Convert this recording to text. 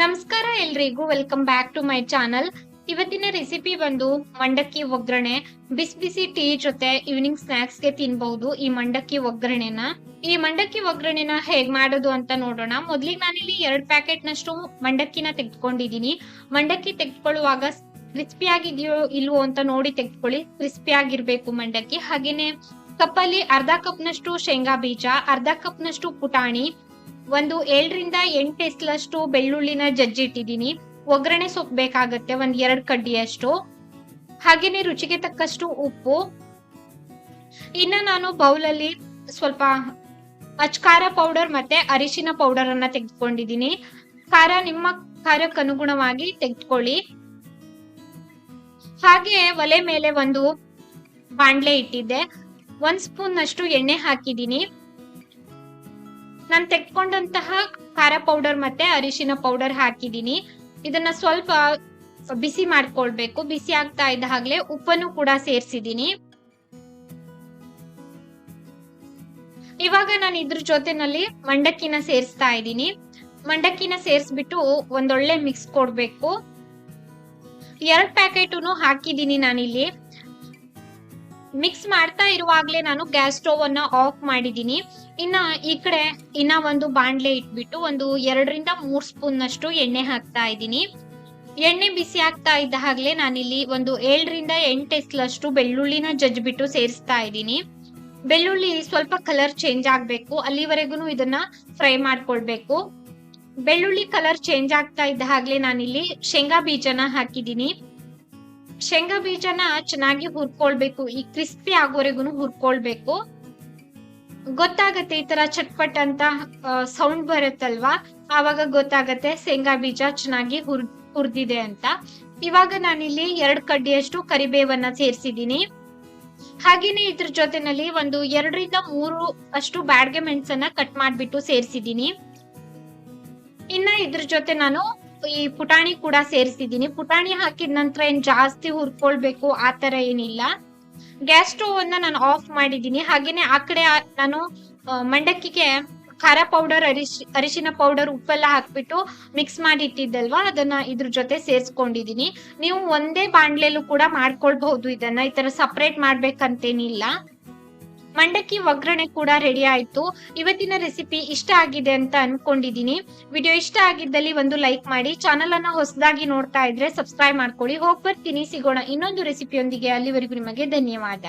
ನಮಸ್ಕಾರ ಎಲ್ರಿಗೂ welcome back to my channel ಇವತ್ತಿನ ರೆಸಿಪಿ ಬಂದು ಮಂಡಕ್ಕಿ ಒಗ್ಗರಣೆ. ಬಿಸಿ ಬಿಸಿ ಟೀ ಜೊತೆ ಈವ್ನಿಂಗ್ ಸ್ನಾಕ್ಸ್ಗೆ ತಿನ್ಬಹುದು ಈ ಮಂಡಕ್ಕಿ ಒಗ್ಗರಣೆನ. ಈ ಮಂಡಕ್ಕಿ ಒಗ್ಗರಣೆನ ಹೇಗ್ ಮಾಡೋದು ಅಂತ ನೋಡೋಣ. ಮೊದ್ಲಿಗೆ ನಾನಿಲ್ಲಿ ಎರಡ್ ಪ್ಯಾಕೆಟ್ ನಷ್ಟು ಮಂಡಕ್ಕಿನ ತೆಗೆದುಕೊಂಡಿದೀನಿ. ಮಂಡಕ್ಕಿ ತೆಗೆದುಕೊಳ್ಳುವಾಗ ಕ್ರಿಸ್ಪಿ ಆಗಿದೆಯೋ ಇಲ್ವೋ ಅಂತ ನೋಡಿ ತೆಗೆದುಕೊಳ್ಳಿ. ಕ್ರಿಸ್ಪಿ ಆಗಿರ್ಬೇಕು ಮಂಡಕ್ಕಿ. ಹಾಗೇನೆ ಕಪ್ಪಲ್ಲಿ ಅರ್ಧ ಕಪ್ ನಷ್ಟು ಶೇಂಗಾ ಬೀಜ, ಅರ್ಧ ಕಪ್ ನಷ್ಟು ಪುಟಾಣಿ ಒಂದು ಏಳರಿಂದ ಎಂಟು ಎಸ್ಲಷ್ಟು ಬೆಳ್ಳುಳ್ಳಿನ ಜಜ್ಜಿಟ್ಟಿದ್ದೀನಿ ಒಗ್ಗರಣೆ ಸೊಪ್ಪು ಬೇಕಾಗತ್ತೆ, ಒಂದ್ ಎರಡು ಕಡ್ಡಿಯಷ್ಟು ಹಾಗೇನೆ ರುಚಿಗೆ ತಕ್ಕಷ್ಟು ಉಪ್ಪು. ಇನ್ನ ನಾನು ಬೌಲಲ್ಲಿ ಸ್ವಲ್ಪ ಅಚ್ಕಾರ ಪೌಡರ್ ಮತ್ತೆ ಅರಿಶಿನ ಪೌಡರ್ ಅನ್ನ ತೆಗೆದುಕೊಂಡಿದ್ದೀನಿ. ಖಾರ ನಿಮ್ಮ ಖಾರಕ್ಕೆ ಅನುಗುಣವಾಗಿ ತೆಗೆದುಕೊಳ್ಳಿ. ಹಾಗೆ ಒಲೆ ಮೇಲೆ ಒಂದು ಬಾಂಡ್ಲೆ ಇಟ್ಟಿದ್ದೆ. ಒಂದ್ ಸ್ಪೂನ್ ಅಷ್ಟು ಎಣ್ಣೆ ಹಾಕಿದ್ದೀನಿ. ನಾನು ತೆಕ್ಕೊಂಡಂತಹ ಖಾರ ಪೌಡರ್ ಮತ್ತೆ ಅರಿಶಿನ ಪೌಡರ್ ಹಾಕಿದ್ದೀನಿ ಇದನ್ನ ಸ್ವಲ್ಪ ಬಿಸಿ ಮಾಡ್ಕೊಳ್ಬೇಕು. ಬಿಸಿ ಆಗ್ತಾ ಇದ್ದ ಹಾಗೆ ಉಪ್ಪನ್ನು ಕೂಡ ಸೇರಿಸಿದೀನಿ. ಇವಾಗ ನಾನು ಇದ್ರ ಜೊತೆನಲ್ಲಿ ಮಂಡಕ್ಕಿನ ಸೇರಿಸ್ತಾ ಇದ್ದೀನಿ. ಮಂಡಕ್ಕಿನ ಸೇರಿಸ್ಬಿಟ್ಟು ಒಂದೊಳ್ಳೆ ಮಿಕ್ಸ್ ಕೊಡ್ಬೇಕು. ಎರಡ್ ಪ್ಯಾಕೆಟ್ ಹಾಕಿದ್ದೀನಿ ನಾನಿಲ್ಲಿ. ಮಿಕ್ಸ್ ಮಾಡ್ತಾ ಇರುವಾಗಲೇ ನಾನು ಗ್ಯಾಸ್ ಸ್ಟೋವ್ ಅನ್ನ ಆಫ್ ಮಾಡಿದೀನಿ ಇನ್ನ ಈ ಕಡೆ ಇನ್ನ ಒಂದು ಬಾಂಡ್ಲೆ ಇಟ್ಬಿಟ್ಟು ಒಂದು ಎರಡರಿಂದ ಮೂರ್ ಸ್ಪೂನ್ ಅಷ್ಟು ಎಣ್ಣೆ ಹಾಕ್ತಾ ಇದ್ದೀನಿ. ಎಣ್ಣೆ ಬಿಸಿ ಆಗ್ತಾ ಇದ್ದ ಹಾಗ್ಲೇ ನಾನಿಲ್ಲಿ ಒಂದು ಏಳರಿಂದ ಎಂಟು ಎಸ್ಲಷ್ಟು ಬೆಳ್ಳುಳ್ಳಿನ ಜಜ್ಬಿಟ್ಟು ಸೇರಿಸ್ತಾ ಇದ್ದೀನಿ. ಬೆಳ್ಳುಳ್ಳಿ ಸ್ವಲ್ಪ ಕಲರ್ ಚೇಂಜ್ ಆಗ್ಬೇಕು. ಅಲ್ಲಿವರೆಗೂ ಇದನ್ನ ಫ್ರೈ ಮಾಡ್ಕೊಳ್ಬೇಕು. ಬೆಳ್ಳುಳ್ಳಿ ಕಲರ್ ಚೇಂಜ್ ಆಗ್ತಾ ಇದ್ದ ಹಾಗ್ಲೇ ನಾನಿಲ್ಲಿ ಶೇಂಗಾ ಬೀಜನ ಹಾಕಿದೀನಿ ಶೇಂಗಾ ಬೀಜನ ಚೆನ್ನಾಗಿ ಹುರ್ಕೊಳ್ಬೇಕು, ಈ ಕ್ರಿಸ್ಪಿ ಆಗೋರೆಗೂ ಹುರ್ಕೊಳ್ಬೇಕು. ಗೊತ್ತಾಗತ್ತೆ ಈ ತರ ಚಟ್ಪಟ್ ಅಂತ ಸೌಂಡ್ ಬರುತ್ತಲ್ವಾ? ಆವಾಗ ಗೊತ್ತಾಗತ್ತೆ ಶೇಂಗಾ ಬೀಜ ಚೆನ್ನಾಗಿ ಹುರ್, ಹುರ್ದಿದೆ ಅಂತ. ಇವಾಗ ನಾನಿಲ್ಲಿ ಎರಡ್ ಕಡ್ಡಿಯಷ್ಟು ಕರಿಬೇವನ್ನ ಸೇರಿಸಿದೀನಿ ಹಾಗೇನೆ ಇದ್ರ ಜೊತೆನಲ್ಲಿ ಒಂದು ಎರಡರಿಂದ ಮೂರು ಅಷ್ಟು ಬ್ಯಾಡ್ಗೆ ಮೆಣಸನ್ನ ಕಟ್ ಮಾಡ್ಬಿಟ್ಟು ಸೇರಿಸಿದೀನಿ ಇನ್ನ ಇದ್ರ ಜೊತೆ ನಾನು ಈ ಪುಟಾಣಿ ಕೂಡ ಸೇರಿಸಿದೀನಿ ಪುಟಾಣಿ ಹಾಕಿದ ನಂತರ ಏನ್ ಜಾಸ್ತಿ ಹುರ್ಕೊಳ್ಬೇಕು ಆ ತರ ಏನಿಲ್ಲ. ಗ್ಯಾಸ್ ಸ್ಟೋವ್ ಅನ್ನ ನಾನು ಆಫ್ ಮಾಡಿದೀನಿ ಹಾಗೇನೆ ಆ ಕಡೆ ನಾನು ಮಂಡಕ್ಕಿಗೆ ಖಾರ ಪೌಡರ್ ಅರಿಶಿ, ಅರಿಶಿನ ಪೌಡರ್ ಉಪ್ಪೆಲ್ಲ ಹಾಕ್ಬಿಟ್ಟು ಮಿಕ್ಸ್ ಮಾಡಿ ಇಟ್ಟಿದ್ದಲ್ವಾ ಅದನ್ನ ಇದ್ರ ಜೊತೆ ಸೇರ್ಸ್ಕೊಂಡಿದೀನಿ ನೀವು ಒಂದೇ ಬಾಂಡ್ಲೆಲ್ಲೂ ಕೂಡ ಮಾಡ್ಕೊಳ್ಬಹುದು ಇದನ್ನ. ಈ ತರ ಸಪ್ರೇಟ್ ಮಾಡ್ಬೇಕಂತೇನಿಲ್ಲ. ಮಂಡಕ್ಕಿ ಒಗ್ಗರಣೆ ಕೂಡ ರೆಡಿ ಆಯ್ತು. ಇವತ್ತಿನ ರೆಸಿಪಿ ಇಷ್ಟ ಆಗಿದೆ ಅಂತ ಅನ್ಕೊಂಡಿದೀನಿ. ವಿಡಿಯೋ ಇಷ್ಟ ಆಗಿದ್ದಲ್ಲಿ ಒಂದು ಲೈಕ್ ಮಾಡಿ ಚಾನಲ್ ಅನ್ನ ಹೊಸದಾಗಿ ನೋಡ್ತಾ ಇದ್ರೆ ಸಬ್ಸ್ಕ್ರೈಬ್ ಮಾಡ್ಕೊಳ್ಳಿ. ಹೋಗ್ ಬರ್ತೀನಿ. ಸಿಗೋಣ ಇನ್ನೊಂದು ರೆಸಿಪಿಯೊಂದಿಗೆ ಅಲ್ಲಿವರೆಗೂ ನಿಮಗೆ ಧನ್ಯವಾದ.